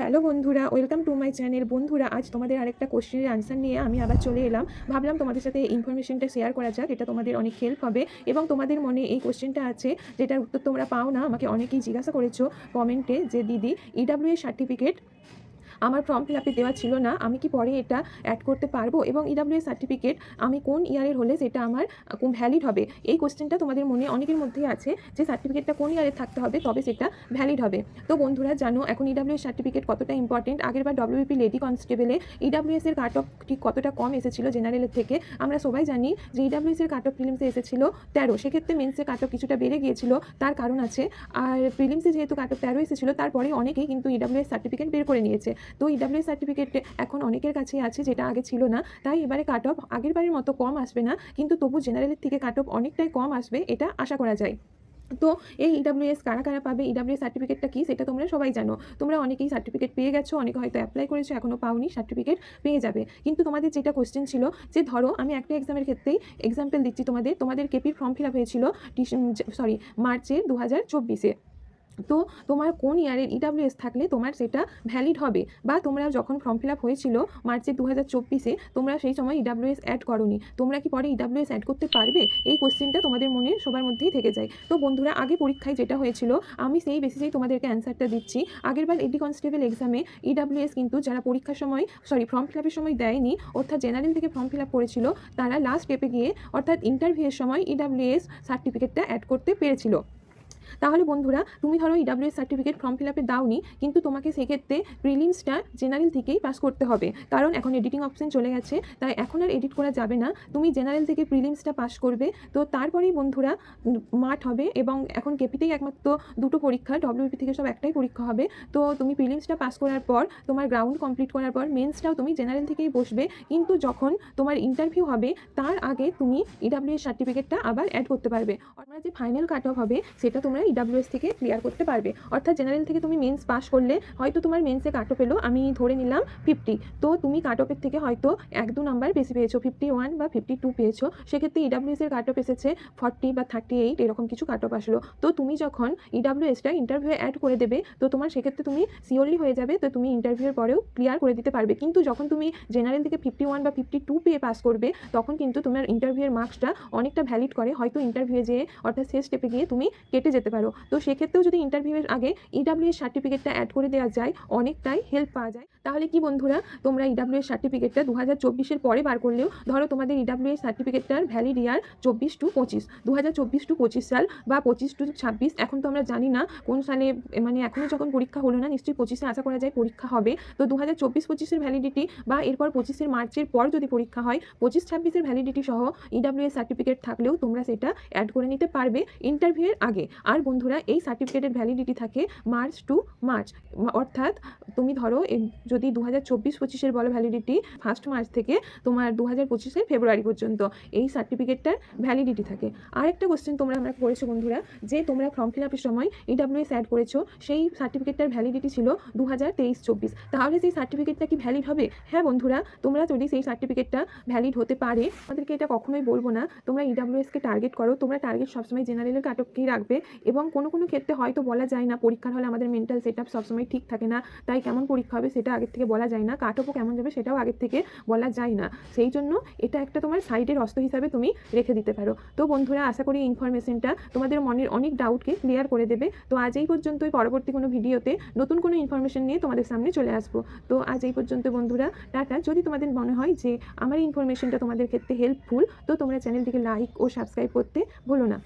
Hello বন্ধুরা, welcome to my channel. বন্ধুরা, আজ তোমাদের আরেকটা কোশ্চেনের আনসার নিয়ে আমি আবার চলে এলাম। ভাবলাম তোমাদের সাথে ইনফরমেশনটা শেয়ার করা যাক, এটা তোমাদের অনেক হেল্প হবে। এবং তোমাদের মনে এই কোশ্চেনটা আছে, যেটার উত্তর তোমরা পাও না, আমাকে অনেকেই জিজ্ঞাসা করেছ কমেন্টে যে, দিদি ইডাব্লিউ সার্টিফিকেট আমার ফর্ম ফিল আপে দেওয়া ছিল না, আমি কি পরে এটা অ্যাড করতে পারব? এবং ইডাব্লিউ সার্টিফিকেট আমি কোন ইয়ারের হলে সেটা আমার ভ্যালিড হবে? এই কোশ্চেনটা তোমাদের মনে অনেকের মধ্যেই আছে যে সার্টিফিকেটটা কোন ইয়ারে থাকতে হবে, তবে সেটা ভ্যালিড হবে। তো বন্ধুরা, জানো, এখন ইডাব্লিউ সার্টিফিকেট কতটা ইম্পর্টেন্ট আগেরবার ডব্লিউপি লেডি কনস্টেবলে ইডাব্লিউএস এর কাট অফ ঠিক কতটা কম এসেছিল জেনারেলের থেকে, আমরা সবাই জানি যে ইডাব্লিউএস এর কাট অফ প্রিলিমসে এসেছিল তেরো, সেক্ষেত্রে মেন্সের কাট অফ কিছুটা বেড়ে গিয়েছিল, তার কারণ আছে। আর প্রিলিমসে যেহেতু কাট অফ তেরো এসেছিল তারপরে অনেকেই কিন্তু ইডাব্লিউএস সার্টিফিকেট বের করে নিয়েছে। তো ইডাব্লিউ সার্টিফিকেট এখন অনেকের কাছেই আছে, যেটা আগে ছিল না। তাই এবারে কাট অফ আগের বারের মতো কম আসবে না, কিন্তু তবু জেনারেলের থেকে কাট অফ অনেকটাই কম আসবে, এটা আশা করা যায়। তো এই ইডাব্লিউএস কারা কারা পাবে ইডাব্লিউএস সার্টিফিকেটটা কী সেটা তোমরা সবাই জানো। তোমরা অনেকেই সার্টিফিকেট পেয়ে গেছো, অনেকে হয়তো অ্যাপ্লাই করেছ এখনও পাওনি সার্টিফিকেট পেয়ে যাবে। কিন্তু তোমাদের যেটা কোশ্চেন ছিল, যে ধরো আমি একটা এক্সামের ক্ষেত্রেই এক্সাম্পল দিচ্ছি তোমাদের তোমাদের কেপির ফর্ম ফিল আপ হয়েছিল সরি মার্চে দু হাজার চব্বিশে। তো তোমার কোন ইয়ারের ইডাব্লিউএস থাকলে তোমার সেটা ভ্যালিড হবে বা তোমরা যখন ফর্ম ফিল আপ হয়েছিল মার্চের দু হাজার চব্বিশে, তোমরা সেই সময় ইডাব্লিউএস অ্যাড করনি। তোমরা কি পরে ইডাব্লিউএস অ্যাড করতে পারবে? এই কোশ্চেনটা তোমাদের মনে সবার মধ্যেই থেকে যায়। তো বন্ধুরা, আগে পরীক্ষায় যেটা হয়েছিল, আমি সেই বেসিসেই তোমাদেরকে অ্যান্সারটা দিচ্ছি। আগেরবার এডি কনস্টেবল এক্সামে ইডাব্লিউএস কিন্তু যারা পরীক্ষার সময় সরি ফর্ম ফিল আপের সময় দেয়নি, অর্থাৎ জেনারেল থেকে ফর্ম ফিল আপ করেছিল, তারা লাস্ট স্টেপে গিয়ে, অর্থাৎ ইন্টারভিউয়ের সময় ইডাব্লিউএস সার্টিফিকেটটা অ্যাড করতে পেরেছিল। তাহলে বন্ধুরা, তুমি ধরো ইডাব্লিউএস সার্টিফিকেট ফর্ম ফিল আপে দাওনি, কিন্তু তোমাকে সেক্ষেত্রে প্রিলিমসটা জেনারেল থেকেই পাস করতে হবে। কারণ এখন এডিটিং অপশন চলে গেছে, তাই এখন আর এডিট করা যাবে না। তুমি জেনারেল থেকে প্রিলিমসটা পাস করবে। তো তারপরেই বন্ধুরা মাঠ হবে এবং এখন কেপিতেই একমাত্র দুটো পরীক্ষা ডব্লিউপি থেকে সব একটাই পরীক্ষা হবে। তো তুমি প্রিলিমসটা পাস করার পর, তোমার গ্রাউন্ড কমপ্লিট করার পর মেন্সটাও তুমি জেনারেল থেকেই বসবে। কিন্তু যখন তোমার ইন্টারভিউ হবে, তার আগে তুমি ইডাব্লিউএস সার্টিফিকেটটা আবার অ্যাড করতে পারবে। অর্থাৎ যে ফাইনাল কাট অফ হবে, সেটা তোমরা ইডাব্লিউএস থেকে ক্লিয়ার করতে পারবে। অর্থাৎ জেনারেল থেকে তুমি মেন্স পাস করলে হয়তো তোমার মেন্সে কাট অফ এলো, আমি ধরে নিলাম ফিফটি তো তুমি কাট অফের থেকে হয়তো এক দু নাম্বার বেশি পেয়েছ ফিফটি ওয়ান বা ফিফটি টু পেয়েছ। সেক্ষেত্রে ইডাব্লিউএস এর কাট অফ এসেছে ফর্টি বা থার্টি এইট এরকম কিছু কাট অফ আসলো। তো তুমি যখন ইডাব্লিউএসটা ইন্টারভিউ অ্যাড করে দেবে, তো তোমার সেক্ষেত্রে তুমি সিওরলি হয়ে যাবে, তো তুমি ইন্টারভিউর পরেও ক্লিয়ার করে দিতে পারবে। কিন্তু যখন তুমি জেনারেল থেকে ফিফটি ওয়ান বা ফিফটি টু পেয়ে পাস করবে, তখন কিন্তু তোমার ইন্টারভিউয়ের মার্কসটা অনেকটা ভ্যালিড করে। হয়তো ইন্টারভিউ যেয়ে অর্থাৎ শেষ স্টেপে গিয়ে তুমি কেটে যেতে পারো। তো সেক্ষেত্রেও যদি ইন্টারভিউয়ের আগে ইডাব্লিউএস সার্টিফিকেটটা অ্যাড করে দেওয়া যায়, অনেকটাই হেল্প পাওয়া যায়। তাহলে কি বন্ধুরা, তোমরা ইডাব্লিউএস সার্টিফিকেটটা দু হাজার চব্বিশের পরে বার করলেও, ধরো তোমাদের ইডাব্লিউএস সার্টিফিকেটটার ভ্যালিড ইয়ার চব্বিশ টু পঁচিশ। দু হাজার চব্বিশ টু পঁচিশ সাল বা পঁচিশ টু ছাব্বিশ, এখন তো আমরা জানি না কোন সালে মানে এখনও যখন পরীক্ষা হলো না, নিশ্চয়ই পঁচিশে আশা করা যায় পরীক্ষা হবে। তো দু হাজার চব্বিশ পঁচিশের ভ্যালিডিটি বা এরপর পঁচিশের মার্চের পর যদি পরীক্ষা হয়, পঁচিশ ছাব্বিশের ভ্যালিডিটি সহ ইডাব্লিউএস সার্টিফিকেট থাকলেও তোমরা সেটা অ্যাড করে নিতে পারবে ইন্টারভিউয়ের আগে। আর বন্ধুরা, এই সার্টিফিকেটের ভ্যালিডিটি থাকে মার্চ টু মার্চ অর্থাৎ তুমি ধরো যদি দু হাজার চব্বিশ পঁচিশের বলো ভ্যালিডিটি ফার্স্ট মার্চ থেকে তোমার দু হাজার পঁচিশের ফেব্রুয়ারি পর্যন্ত এই সার্টিফিকেটটার ভ্যালিডিটি থাকে। আরেকটা কোশ্চেন তোমরা আমরা করেছ বন্ধুরা, যে তোমরা ফর্ম ফিল আপের সময় ইডাব্লিউএস অ্যাড করেছ, সেই সার্টিফিকেটটার ভ্যালিডিটি ছিল দু হাজার তেইশ চব্বিশ। তাহলে সেই সার্টিফিকেটটা কি ভ্যালিড হবে? হ্যাঁ বন্ধুরা, তোমরা যদি সেই সার্টিফিকেটটা ভ্যালিড হতে পারে আমাদেরকে এটা কখনোই বলব না। তোমরা ইডাব্লিউএসকে টার্গেট করো, তোমরা টার্গেট সবসময় জেনারেলের কাটককেই রাখবে। এবং কোনো কোনো ক্ষেত্রে হয়তো বলা যায় না, পরীক্ষার হলে আমাদের মেন্টাল সেট আপ সবসময় ঠিক থাকে না, তাই কেমন পরীক্ষা হবে সেটা আগের থেকে বলা যায় না কাটপও কেমন যাবে সেটাও আগের থেকে বলা যায় না। সেই জন্য এটা একটা তোমার সাইডের অস্ত্র হিসাবে তুমি রেখে দিতে পারো। তো বন্ধুরা, আশা করি ইনফরমেশনটা তোমাদের মনের অনেক ডাউটকে ক্লিয়ার করে দেবে। তো আজ এই পর্যন্তই, পরবর্তী কোনো ভিডিওতে নতুন কোনো ইনফরমেশন নিয়ে তোমাদের সামনে চলে আসব। তো আজ এই পর্যন্ত বন্ধুরা, টাটা। যদি তোমাদের মনে হয় যে আমার ইনফরমেশনটা তোমাদের ক্ষেত্রে হেল্পফুল তো তোমরা চ্যানেলটিকে লাইক ও সাবস্ক্রাইব করতে ভুলো না।